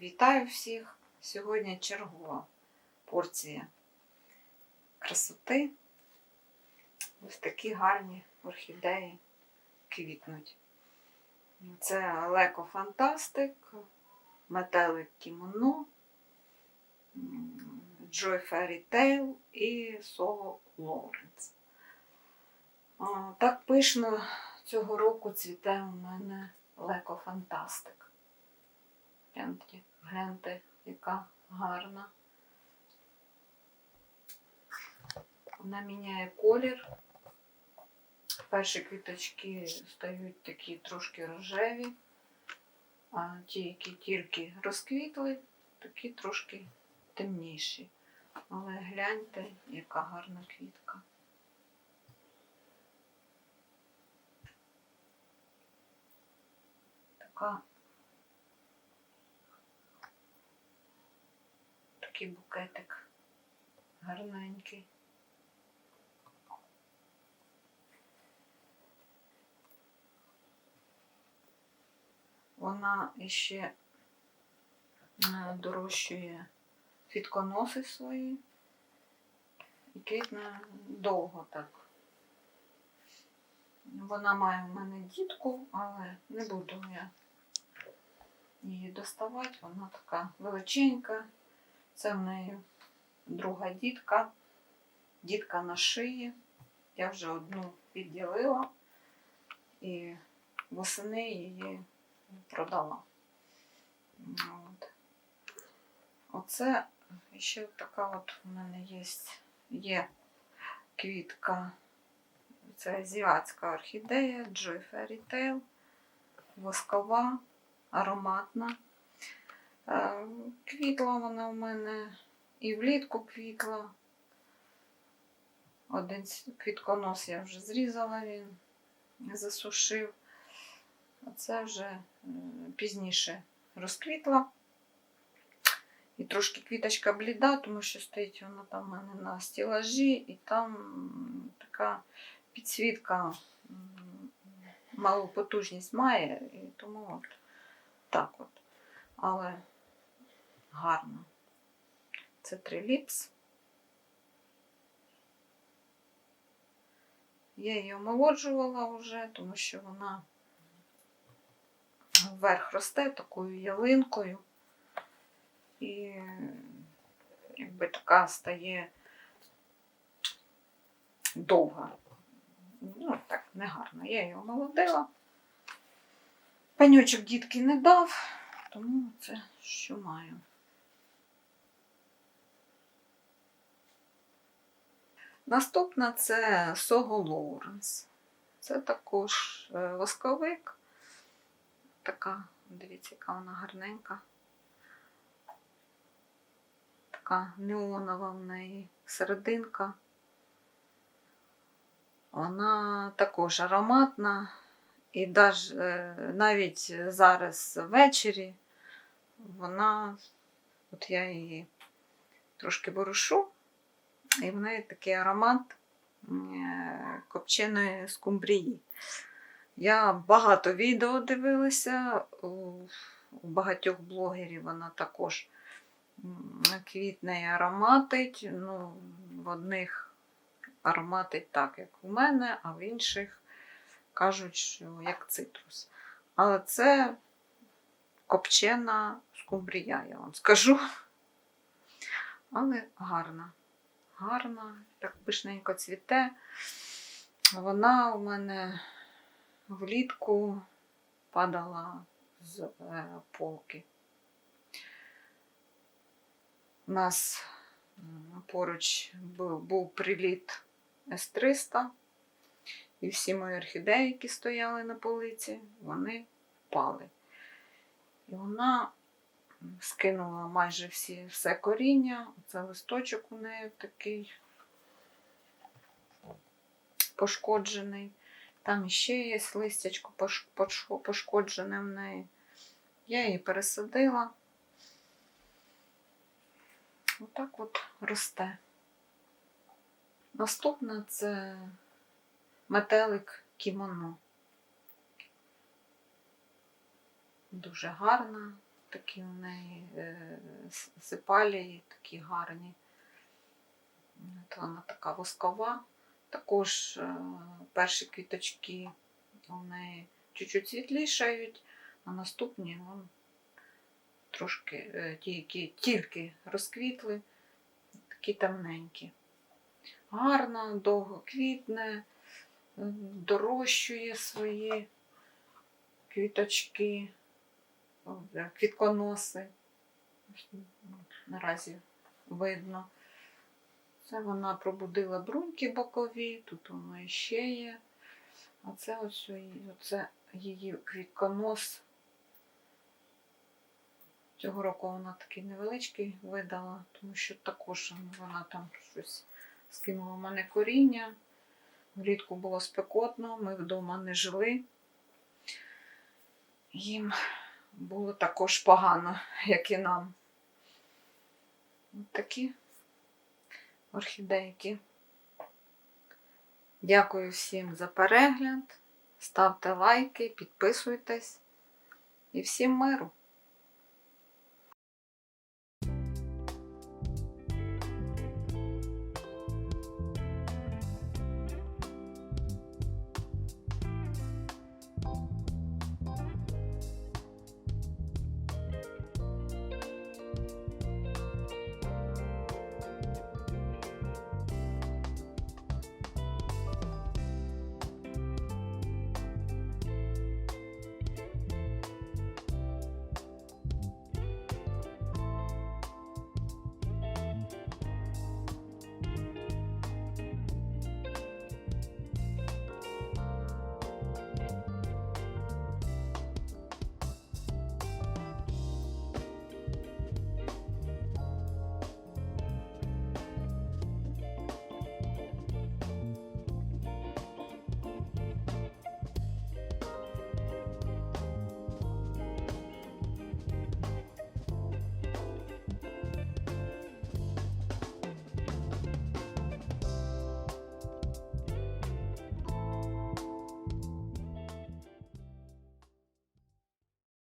Вітаю всіх! Сьогодні чергова порція красоти. Ось такі гарні орхідеї квітнуть. Це Леко Фантастик, Метелик Кімоно, Joy Fairy Tale і Соло Лоуренс. Так пишно цього року цвіте у мене Леко Фантастик. Гляньте, яка гарна. Вона міняє колір. Перші квіточки стають такі трошки рожеві, а ті, які тільки розквітли, такі трошки темніші. Але гляньте, яка гарна квітка. Така такий букетик гарненький. Вона іще е, дорощує квітконоси свої і квітне довго так. Вона має в мене дітку, але не буду я її доставати. Вона така величенька. Це в неї друга дітка, дітка на шиї. Я вже одну відділила і восени її продала. От. Оце ще така от у мене є, є квітка. Це азіатська орхідея, Joy Fairy Tale, воскова, ароматна. Квітла вона у мене і влітку квітла. Один квітконос я вже зрізала, він засушив. А це вже е, пізніше розквітла. І трошки квіточка бліда, тому що стоїть вона там у мене на стілажі, і там така підсвітка малу потужність має, і тому от так от. Але гарно. Це триліпс. Я її омолоджувала вже, тому що вона вверх росте такою ялинкою. І якби така стає довга. Ну, так, негарно. Я її омолодила. Панючок дітки не дав, тому це що маю. Наступна це Сого Лоуренс. Це також е, восковик. Така, дивіться, яка вона гарненька. Така неонова в неї серединка. Вона також ароматна. І е, навіть зараз ввечері вона, от я її трошки ворушу, і в неї такий аромат е, копченої скумбрії. Я багато відео дивилася, у, багатьох блогерів вона також квітне і ароматить. Ну, в одних ароматить так, як у мене, а в інших кажуть, що як цитрус. Але це копчена скумбрія, я вам скажу. Але гарна. Гарна, так пишненько цвіте. Вона у мене влітку падала з е, полки. У нас поруч був, був приліт С-300, і всі мої орхідеї, які стояли на полиці, вони впали. І вона скинула майже всі, все коріння. Це листочок у неї такий пошкоджений. Там ще є листячко пош- пош- пошкоджене в неї. Я її пересадила. Отак от росте. Наступна це метелик кімоно. Дуже гарна, такі у неї е, сипалії, такі гарні. От вона така воскова. Також е, перші квіточки у неї чуть-чуть світлішають, а наступні вон, трошки е, ті, які тільки розквітли, такі темненькі. Гарно, довго квітне, дорощує свої квіточки, квітконоси. Наразі видно. Це вона пробудила бруньки бокові, тут воно ще є. А це ось оце її квітконос. Цього року вона такий невеличкий видала, тому що також вона там щось скинула в мене коріння. Влітку було спекотно, ми вдома не жили. Їм було також погано, як і нам. Ось такі орхідейки. Дякую всім за перегляд. Ставте лайки, підписуйтесь і всім миру!